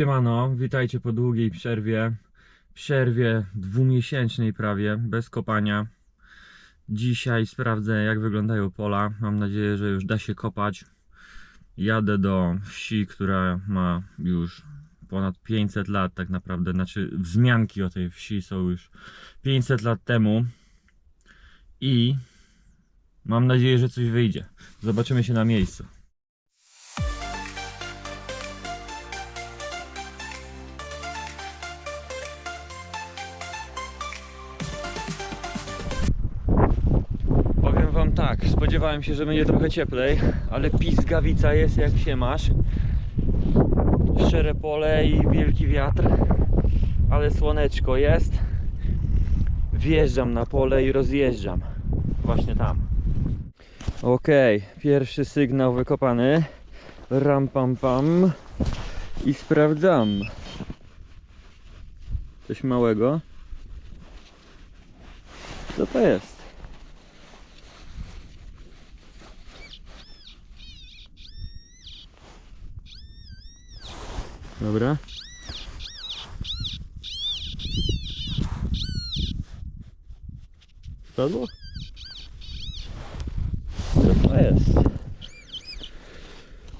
Siemano, witajcie po długiej przerwie. Przerwie dwumiesięcznej prawie, bez kopania. Dzisiaj sprawdzę jak wyglądają pola. Mam nadzieję, że już da się kopać. Jadę do wsi, która ma już ponad 500 lat tak naprawdę. Znaczy wzmianki o tej wsi są już 500 lat temu. I mam nadzieję, że coś wyjdzie. Zobaczymy się na miejscu. Tak, spodziewałem się, że będzie trochę cieplej, ale pizgawica jest jak się masz. Szczere pole i wielki wiatr, ale słoneczko jest. Wjeżdżam na pole i rozjeżdżam. Właśnie tam. Okej, pierwszy sygnał wykopany. Ram pam pam. I sprawdzam. Coś małego. Co to jest? Dobra. Spadło? Co to jest?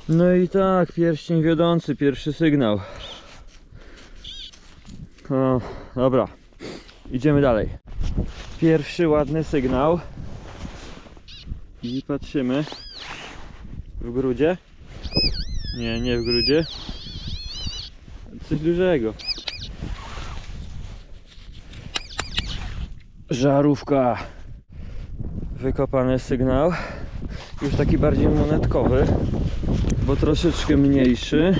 No i tak, pierścień wiodący, pierwszy sygnał. O, dobra, idziemy dalej. Pierwszy ładny sygnał. I patrzymy. W grudzie? Nie, nie w grudzie. Coś dużego. Żarówka. Wykopany sygnał. Już taki bardziej monetkowy, bo troszeczkę mniejszy.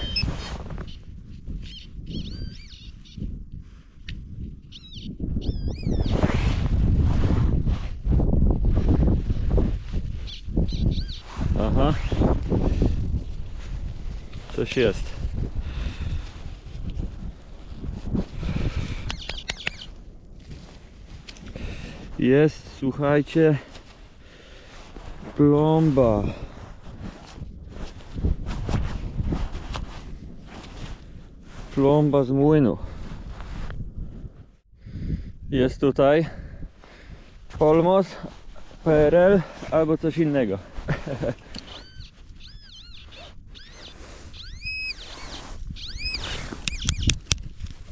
Aha. Coś jest. Jest, słuchajcie, plomba. Plomba z młynu. Jest tutaj Polmos, PRL albo coś innego.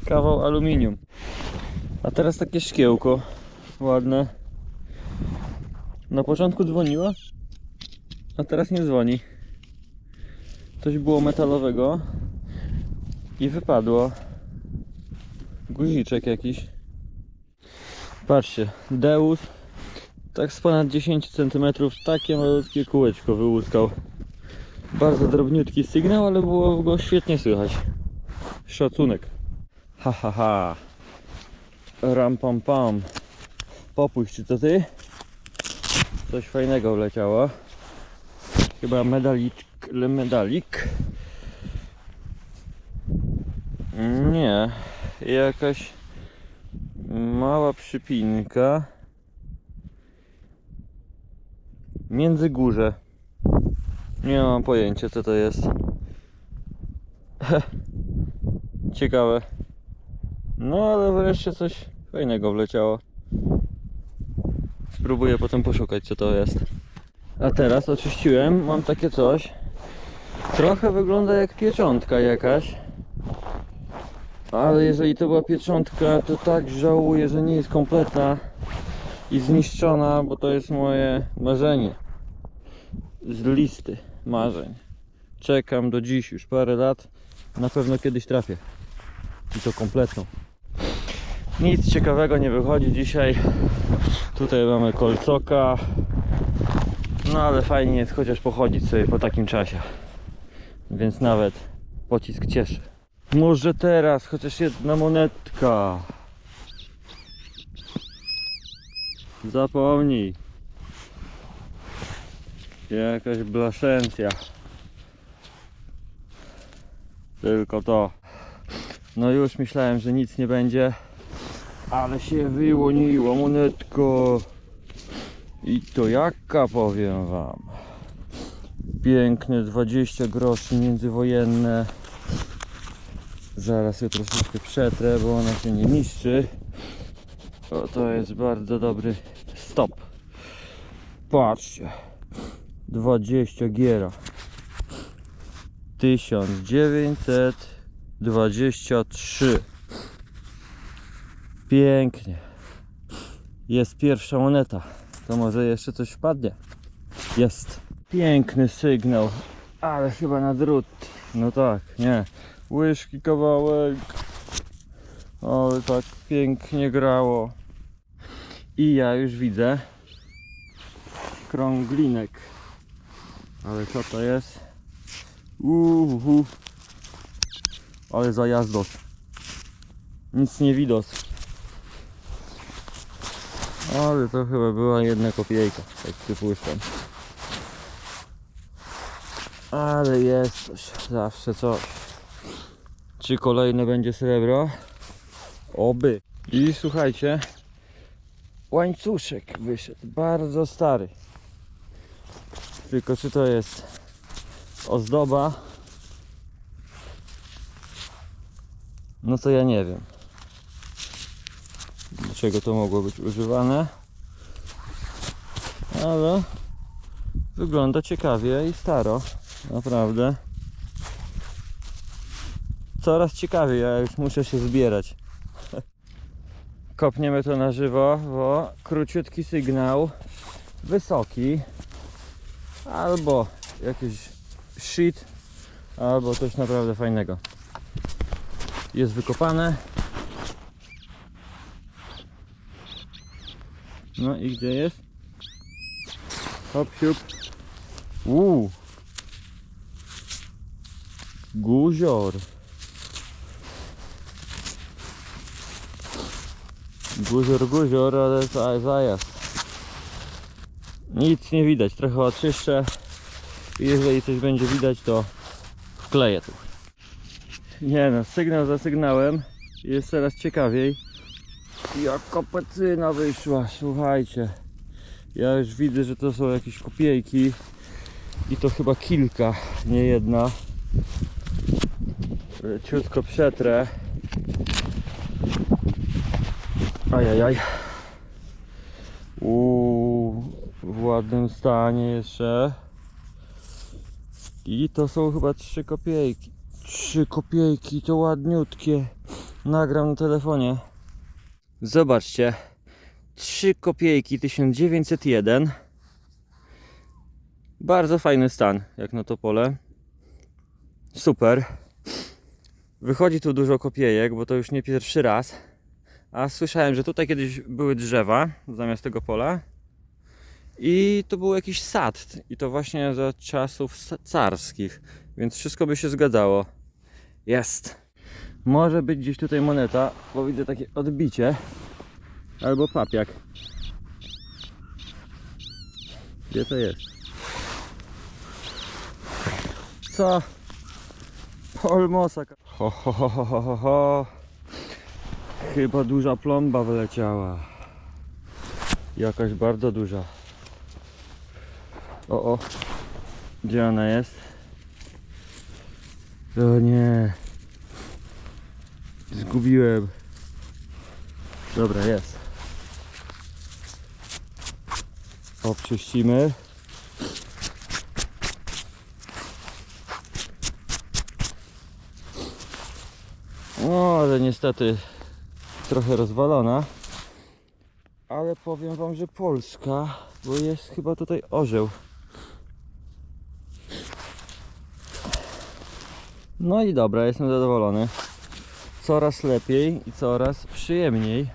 Kawał aluminium. A teraz takie szkiełko ładne. Na początku dzwoniła, a teraz nie dzwoni. Coś było metalowego i wypadło. Guziczek jakiś. Patrzcie, Deus tak z ponad 10 cm takie malutkie kółeczko wyłuskał. Bardzo drobniutki sygnał, ale było go świetnie słychać. Szacunek. Ha ha ha. Ram pam pam. Popuść, czy to ty? Coś fajnego wleciało. Chyba medalik, medalik. Nie, jakaś mała przypinka. Między górze. Nie mam pojęcia co to jest. Ciekawe. No ale wreszcie coś fajnego wleciało. Spróbuję potem poszukać co to jest. A teraz oczyściłem, mam takie coś. Trochę wygląda jak pieczątka jakaś. Ale jeżeli to była pieczątka, to tak żałuję, że nie jest kompletna i zniszczona, bo to jest moje marzenie. Z listy marzeń. Czekam do dziś już parę lat. Na pewno kiedyś trafię. I to kompletną. Nic ciekawego nie wychodzi dzisiaj. Tutaj mamy kolcoka. No ale fajnie jest chociaż pochodzić sobie po takim czasie. Więc nawet pocisk cieszy. Może teraz chociaż jedna monetka. Zapomnij. Jakaś blaszencja. Tylko to. No już myślałem, że nic nie będzie. Ale się wyłoniło monetko. I to jaka powiem wam. Piękne 20 groszy międzywojenne. Zaraz ją troszeczkę przetrę, bo ona się nie niszczy. O, to jest bardzo dobry stop. Patrzcie. 20 giera. 1923. Pięknie. Jest pierwsza moneta. To może jeszcze coś wpadnie. Jest. Piękny sygnał. Ale chyba na drut. No tak, nie. Łyżki kawałek. Ale tak pięknie grało. I ja już widzę krąglinek. Ale co to jest? Uhu. Ale za. Nic nie widać. Ale to chyba była jedna kopiejka, tak przypuszczam. Ale jest coś, zawsze coś. Czy kolejne będzie srebro? Oby. I słuchajcie, łańcuszek wyszedł, bardzo stary. Tylko czy to jest ozdoba? No to ja nie wiem. Czego to mogło być używane? Ale wygląda ciekawie i staro. Naprawdę. Coraz ciekawiej, ja już muszę się zbierać. Kopniemy to na żywo, bo króciutki sygnał, wysoki, albo jakiś shit, albo coś naprawdę fajnego. Jest wykopane. No i gdzie jest? Hop, siup. Uuu. Guzior. Guzior, guzior, ale za- zajazd. Nic nie widać, trochę oczyszczę. Jeżeli coś będzie widać, to wkleję tu. Nie no, sygnał za sygnałem. Jest coraz ciekawiej. Jak kopecyna wyszła, słuchajcie. Ja już widzę, że to są jakieś kopiejki. I to chyba kilka, nie jedna. Ciutko przetrę. Ajajaj. Uuu, w ładnym stanie jeszcze. I to są chyba trzy kopiejki. Trzy kopiejki, to ładniutkie. Nagram na telefonie. Zobaczcie. Trzy kopiejki 1901. Bardzo fajny stan, jak na to pole. Super. Wychodzi tu dużo kopiejek, bo to już nie pierwszy raz. A słyszałem, że tutaj kiedyś były drzewa zamiast tego pola. I to był jakiś sad. I to właśnie za czasów carskich. Więc wszystko by się zgadzało. Jest. Może być gdzieś tutaj moneta, bo widzę takie odbicie. Albo papiak. Gdzie to jest? Co? Polmosa. Ho, ho, ho, ho, ho, ho. Chyba duża plomba wyleciała. Jakaś bardzo duża. O, o. Gdzie ona jest? O nie. Zgubiłem. Dobra, jest. Obczyścimy. No, ale niestety trochę rozwalona. Ale powiem wam, że Polska, bo jest chyba tutaj orzeł. No i dobra, jestem zadowolony. Coraz lepiej i coraz przyjemniej.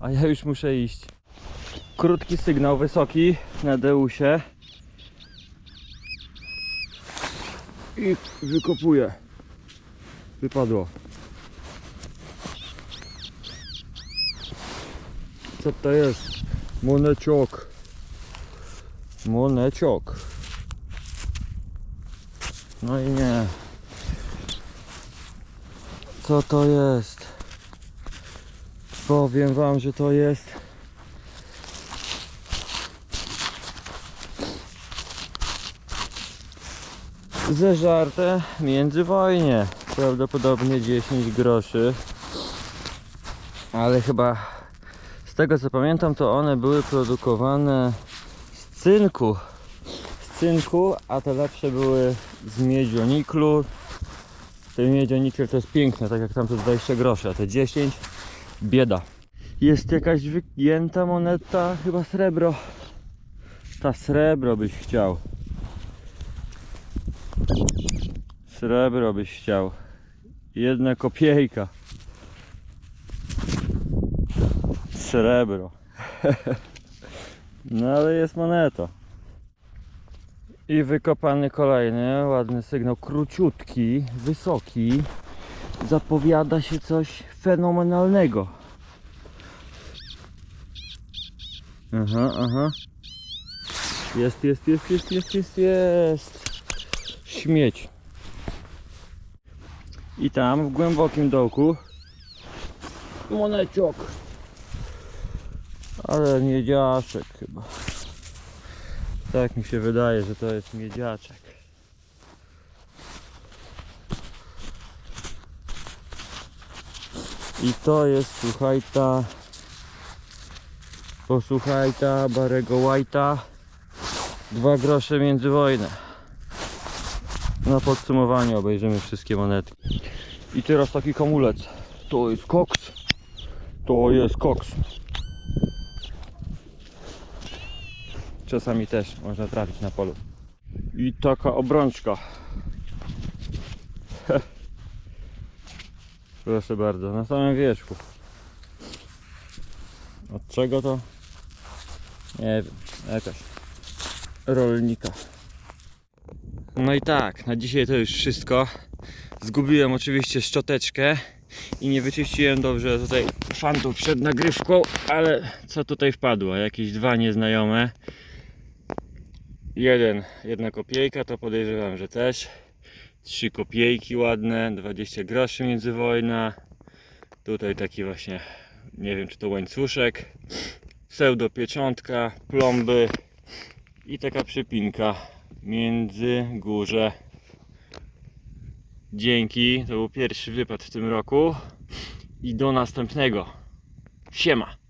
A ja już muszę iść. Krótki sygnał, wysoki na Deusie. I wykopuję. Wypadło. Co to jest? Moneciok. Moneciok. No i nie. Co to jest? Powiem wam, że to jest zeżarte międzywojnie. Prawdopodobnie 10 groszy. Ale chyba z tego co pamiętam, to one były produkowane z cynku. Z cynku, a te lepsze były z miedzioniklu. Ten miedzionikl to jest piękne, tak jak tam to 20 groszy, a te 10 bieda. Jest jakaś wygięta moneta, chyba srebro. Ta srebro byś chciał. Srebro byś chciał. Jedna kopiejka. Srebro. No ale jest moneta. I wykopany kolejny, ładny sygnał, króciutki, wysoki. Zapowiada się coś fenomenalnego. Aha, aha. Jest, jest, jest, jest, jest, jest, jest. Śmieć. I tam w głębokim dołku moneciok. Ale miedziaszek chyba. Tak mi się wydaje, że to jest miedziaczek. I to jest, słuchaj, ta Posłuchaj ta Barego White'a. Dwa grosze między wojnę. Na podsumowanie obejrzymy wszystkie monetki. I teraz taki kamulec To jest koks. To jest koks Czasami też można trafić na polu I taka obrączka Proszę bardzo, na samym wierzchu od czego to? Nie wiem, jakaś rolnika. No i tak, na dzisiaj to już wszystko. Zgubiłem oczywiście szczoteczkę i nie wyczyściłem dobrze tutaj fantów przed nagrywką, ale co tutaj wpadło? Jakieś dwa nieznajome. Jeden, jedna kopiejka, to podejrzewam, że też. Trzy kopiejki ładne, 20 groszy międzywojna. Tutaj taki właśnie nie wiem czy to łańcuszek, pseudo pieczątka, plomby i taka przypinka między górze. Dzięki, to był pierwszy wypad w tym roku i do następnego. Siema!